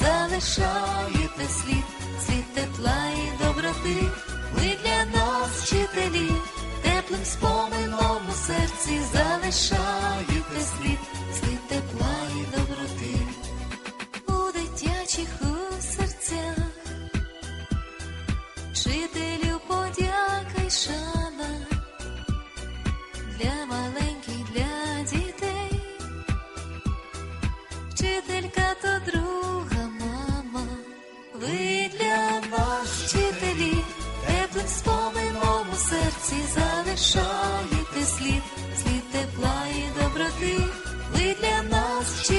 залишаєте слід, слід тепла і доброти. Ви для нас, вчителі, теплим спомином у серці залишаєте слід, слід тепла і доброти. У дитячих у серцях, спомином у серці залишаєте слід, слід тепла і доброти, ви для нас. чи.